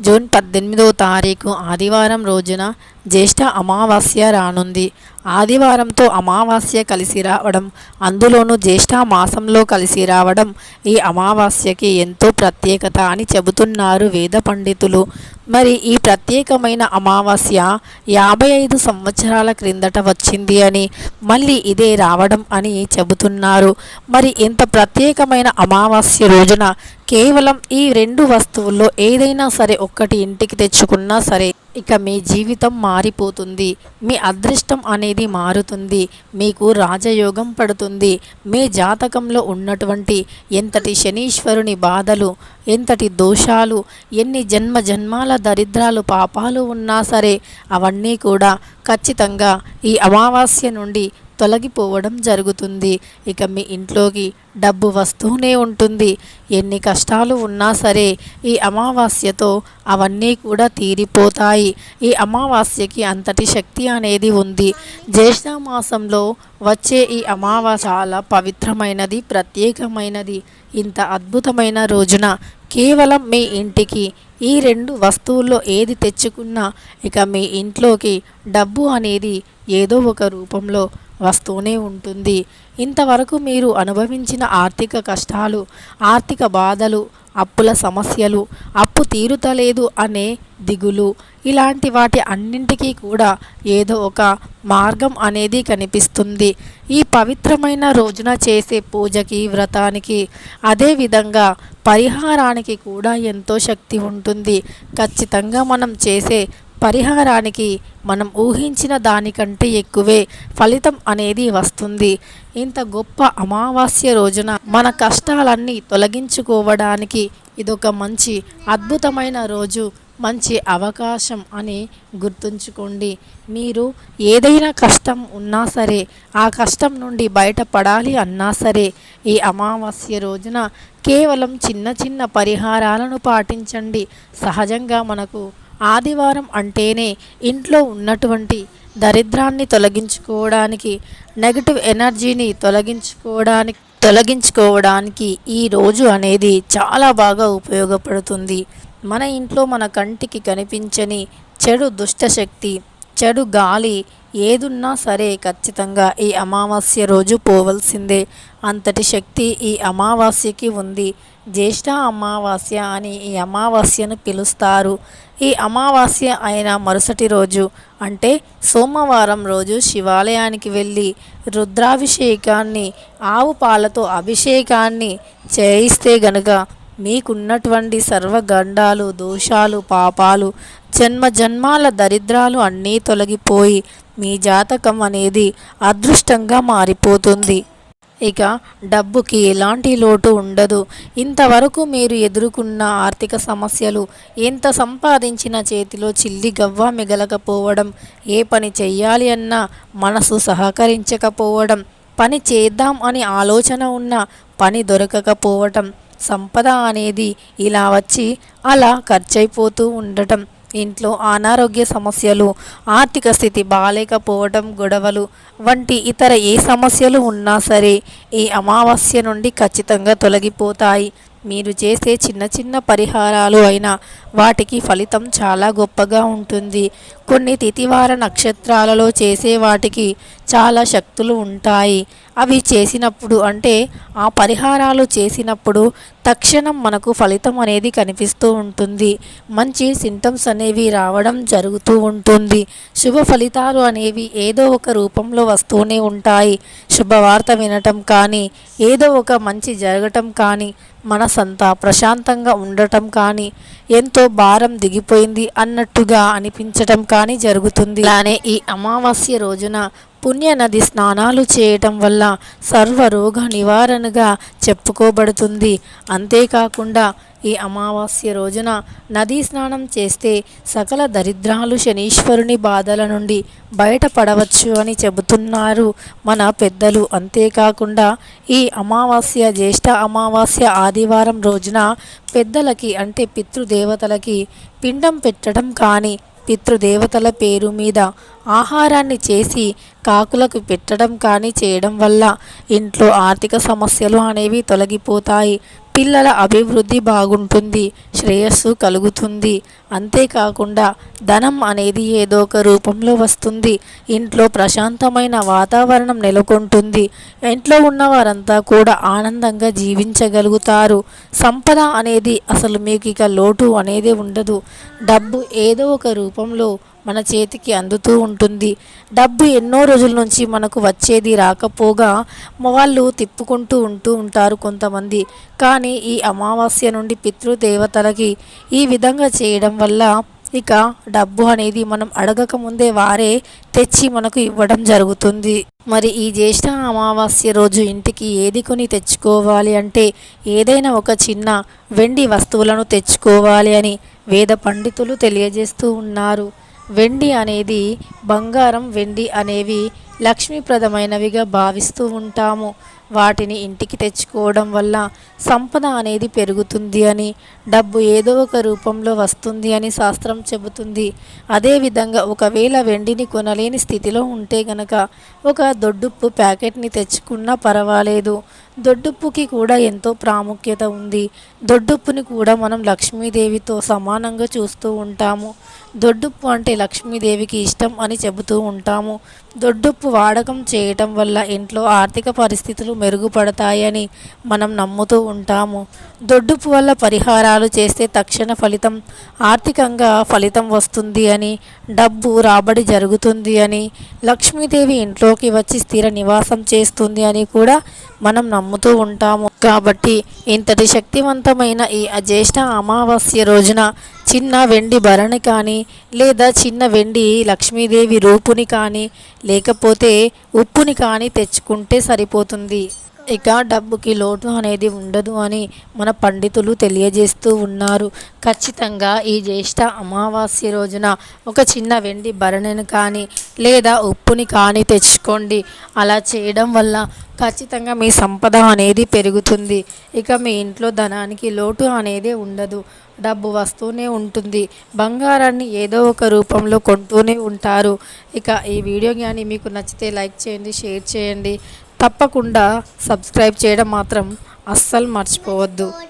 June పద్దెనిమిదవ తారీఖు ఆదివారం రోజున జ్యేష్ఠ అమావాస్య రానుంది. ఆదివారంతో అమావాస్య కలిసి రావడం అందులోనూ జ్యేష్ఠ మాసంలో కలిసి రావడం ఈ అమావాస్యకి ఎంతో ప్రత్యేకత అని చెబుతున్నారు వేద పండితులు. మరి ఈ ప్రత్యేకమైన అమావాస్య యాభై ఐదు సంవత్సరాల క్రిందట వచ్చింది అని మళ్ళీ ఇదే రావడం అని చెబుతున్నారు. మరి ఇంత ప్రత్యేకమైన అమావాస్య రోజున కేవలం ఈ రెండు వస్తువుల్లో ఏదైనా సరే ఒక్కటి ఇంటికి తెచ్చుకున్నా సరే ఇక మీ జీవితం మారిపోతుంది మీ అదృష్టం అనేది మారుతుంది మీకు రాజయోగం పడుతుంది మీ జాతకంలో ఉన్నటువంటి ఎంతటి శనీశ్వరుని బాధలు ఎంతటి దోషాలు ఎన్ని జన్మ జన్మాల దరిద్రాలు పాపాలు ఉన్నా సరే అవన్నీ కూడా ఖచ్చితంగా ఈ అమావాస్య నుండి తొలగిపోవడం జరుగుతుంది. ఇక మీ ఇంట్లోకి డబ్బు వస్తూనే ఉంటుంది. ఎన్ని కష్టాలు ఉన్నా సరే ఈ అమావాస్యతో అవన్నీ కూడా తీరిపోతాయి. ఈ అమావాస్యకి అంతటి శక్తి అనేది ఉంది. జ్యేష్ఠ మాసంలో వచ్చే ఈ అమావాస్య చాలా పవిత్రమైనది ప్రత్యేకమైనది. ఇంత అద్భుతమైన రోజున కేవలం మీ ఇంటికి ఈ రెండు వస్తువుల్లో ఏది తెచ్చుకున్నా ఇక మీ ఇంట్లోకి డబ్బు అనేది ఏదో ఒక రూపంలో వస్తూనే ఉంటుంది. ఇంతవరకు మీరు అనుభవించిన ఆర్థిక కష్టాలు ఆర్థిక బాధలు అప్పుల సమస్యలు అప్పు తీరుతలేదు అనే దిగులు ఇలాంటి వాటి అన్నింటికీ కూడా ఏదో ఒక మార్గం అనేది కనిపిస్తుంది. ఈ పవిత్రమైన రోజున చేసే పూజకి వ్రతానికి అదేవిధంగా పరిహారానికి కూడా ఎంతో శక్తి ఉంటుంది. ఖచ్చితంగా మనం చేసే పరిహారానికి మనం ఊహించిన దానికంటే ఎక్కువే ఫలితం అనేది వస్తుంది. ఇంత గొప్ప అమావాస్య రోజున మన కష్టాలన్నీ తొలగించుకోవడానికి ఇదొక మంచి అద్భుతమైన రోజు మంచి అవకాశం అని గుర్తుంచుకోండి. మీరు ఏదైనా కష్టం ఉన్నా సరే ఆ కష్టం నుండి బయటపడాలి అన్నా సరే ఈ అమావాస్య రోజున కేవలం చిన్న చిన్న పరిహారాలను పాటించండి. సహజంగా మనకు ఆదివారం అంటేనే ఇంట్లో ఉన్నటువంటి దరిద్రాన్ని తొలగించుకోవడానికి నెగటివ్ ఎనర్జీని తొలగించుకోవడానికి తొలగించుకోవడానికి ఈ రోజు అనేది చాలా బాగా ఉపయోగపడుతుంది. మన ఇంట్లో మన కంటికి కనిపించని చెడు దుష్టశక్తి చెడు గాలి ఏదున్నా సరే ఖచ్చితంగా ఈ అమావాస్య రోజు పోవలసిందే. అంతటి శక్తి ఈ అమావాస్యకి ఉంది. జ్యేష్ఠ అమావాస్య అని ఈ అమావాస్యను పిలుస్తారు. ఈ అమావాస్య అయిన మరుసటి రోజు అంటే సోమవారం రోజు శివాలయానికి వెళ్ళి రుద్రాభిషేకాన్ని ఆవు పాలతో అభిషేకాన్ని చేయిస్తే గనుక మీకున్నటువంటి సర్వగండాలు దోషాలు పాపాలు జన్మ జన్మాల దరిద్రాలు అన్నీ తొలగిపోయి మీ జాతకం అనేది అదృష్టంగా మారిపోతుంది. ఇక డబ్బుకి ఎలాంటి లోటు ఉండదు. ఇంతవరకు మీరు ఎదుర్కొన్న ఆర్థిక సమస్యలు ఎంత సంపాదించిన చేతిలో చిల్లి గవ్వ మిగలకపోవడం ఏ పని చెయ్యాలి అన్నా మనసు సహకరించకపోవడం పని చేద్దాం అని ఆలోచన ఉన్న పని దొరకకపోవటం సంపద అనేది ఇలా వచ్చి అలా ఖర్చయిపోతూ ఉండటం. ఇంట్లో అనారోగ్య సమస్యలు ఆర్థిక స్థితి బాగాలేకపోవడం గొడవలు వంటి ఇతర ఏ సమస్యలు ఉన్నా సరే ఈ అమావాస్య నుండి ఖచ్చితంగా తొలగిపోతాయి. మీరు చేసే చిన్న చిన్న పరిహారాలు అయినా వాటికి ఫలితం చాలా గొప్పగా ఉంటుంది. కొన్ని తిథివార నక్షత్రాలలో చేసే వాటికి చాలా శక్తులు ఉంటాయి. అవి చేసినప్పుడు అంటే ఆ పరిహారాలు చేసినప్పుడు తక్షణం మనకు ఫలితం అనేది కనిపిస్తూ ఉంటుంది. మంచి సింటమ్స్ అనేవి రావడం జరుగుతూ ఉంటుంది. శుభ ఫలితాలు అనేవి ఏదో ఒక రూపంలో వస్తూనే ఉంటాయి. శుభవార్త వినటం కానీ ఏదో ఒక మంచి జరగటం కానీ మనసంతా ప్రశాంతంగా ఉండటం కానీ ఎంతో భారం దిగిపోయింది అన్నట్టుగా అనిపించటం కానీ జరుగుతుంది. అలానే ఈ అమావాస్య రోజున పుణ్య నది స్నానాలు చేయటం వల్ల సర్వరోగ నివారణగా చెప్పుకోబడుతుంది. అంతేకాకుండా ఈ అమావాస్య రోజున నదీ స్నానం చేస్తే సకల దరిద్రాలు శనీశ్వరుని బాధల నుండి బయటపడవచ్చు అని చెబుతున్నారు మన పెద్దలు. అంతేకాకుండా ఈ అమావాస్య జ్యేష్ఠ అమావాస్య ఆదివారం రోజున పెద్దలకి అంటే పితృదేవతలకి పిండం పెట్టడం కానీ పితృదేవతల పేరు మీద ఆహారాన్ని చేసి కాకులకు పెట్టడం కానీ చేయడం వల్ల ఇంట్లో ఆర్థిక సమస్యలు అనేవి తొలగిపోతాయి. పిల్లల అభివృద్ధి బాగుంటుంది శ్రేయస్సు కలుగుతుంది. అంతేకాకుండా ధనం అనేది ఏదో ఒక రూపంలో వస్తుంది. ఇంట్లో ప్రశాంతమైన వాతావరణం నెలకొంటుంది. ఇంట్లో ఉన్న వారంతా కూడా ఆనందంగా జీవించగలుగుతారు. సంపద అనేది అసలు మీకు ఇక లోటు అనేది ఉండదు. డబ్బు ఏదో ఒక రూపంలో మన చేతికి అందుతూ ఉంటుంది. డబ్బు ఎన్నో రోజుల నుంచి మనకు వచ్చేది రాకపోగా వాళ్ళు తిప్పుకుంటూ ఉంటూ ఉంటారు కొంతమంది. కానీ ఈ అమావాస్య నుండి పితృదేవతలకి ఈ విధంగా చేయడం వల్ల ఇక డబ్బు అనేది మనం అడగక ముందే వారే తెచ్చి మనకు ఇవ్వడం జరుగుతుంది. మరి ఈ జ్యేష్ఠ అమావాస్య రోజు ఇంటికి ఏది కొని తెచ్చుకోవాలి అంటే ఏదైనా ఒక చిన్న వెండి వస్తువులను తెచ్చుకోవాలి అని వేద పండితులు తెలియజేస్తూ ఉన్నారు. వెండి అనేది బంగారం వెండి అనేవి లక్ష్మీప్రదమైనవిగా భావిస్తూ ఉంటాము. వాటిని ఇంటికి తెచ్చుకోవడం వల్ల సంపద అనేది పెరుగుతుంది అని డబ్బు ఏదో ఒక రూపంలో వస్తుంది అని శాస్త్రం చెబుతుంది. అదేవిధంగా ఒకవేళ వెండిని కొనలేని స్థితిలో ఉంటే గనక ఒక దొడ్డుప్పు ప్యాకెట్ని తెచ్చుకున్నా పర్వాలేదు. దొడ్డుప్పుకి కూడా ఎంతో ప్రాముఖ్యత ఉంది. దొడ్డుప్పుని కూడా మనం లక్ష్మీదేవితో సమానంగా చూస్తూ ఉంటాము. దొడ్డుప్పు అంటే లక్ష్మీదేవికి ఇష్టం అని చెబుతూ ఉంటాము. దొడ్డుప్పు వాడకం చేయటం వల్ల ఇంట్లో ఆర్థిక పరిస్థితులు మెరుగుపడతాయని మనం నమ్ముతూ ఉంటాము. దొడ్డుప్పు వల్ల పరిహారాలు చేస్తే తక్షణ ఫలితం ఆర్థికంగా ఫలితం వస్తుంది అని డబ్బు రాబడి జరుగుతుంది అని లక్ష్మీదేవి ఇంట్లోకి వచ్చి స్థిర నివాసం చేస్తుంది అని కూడా మనం నమ్ముతూ ఉంటాము. కాబట్టి ఇంతటి శక్తివంతమైన ఈ జ్యేష్ఠ అమావాస్య రోజున చిన్న వెండి భరణి కానీ లేదా చిన్న వెండి లక్ష్మీదేవి రూపుని కానీ లేకపోతే ఉప్పుని కానీ తెచ్చుకుంటే సరిపోతుంది. ఇక డబ్బుకి లోటు అనేది ఉండదు అని మన పండితులు తెలియజేస్తూ ఉన్నారు. ఖచ్చితంగా ఈ జ్యేష్ఠ అమావాస్య రోజున ఒక చిన్న వెండి భరణను కానీ లేదా ఉప్పుని కానీ తెచ్చుకోండి. అలా చేయడం వల్ల ఖచ్చితంగా మీ సంపద అనేది పెరుగుతుంది. ఇక మీ ఇంట్లో ధనానికి లోటు అనేది ఉండదు. డబ్బు వస్తూనే ఉంటుంది. బంగారాన్ని ఏదో ఒక రూపంలో కొంటూనే ఉంటారు. ఇక ఈ వీడియో కానీ మీకు నచ్చితే లైక్ చేయండి షేర్ చేయండి. తప్పకుండా సబ్స్క్రైబ్ చేయడం మాత్రం అస్సలు మర్చిపోవద్దు.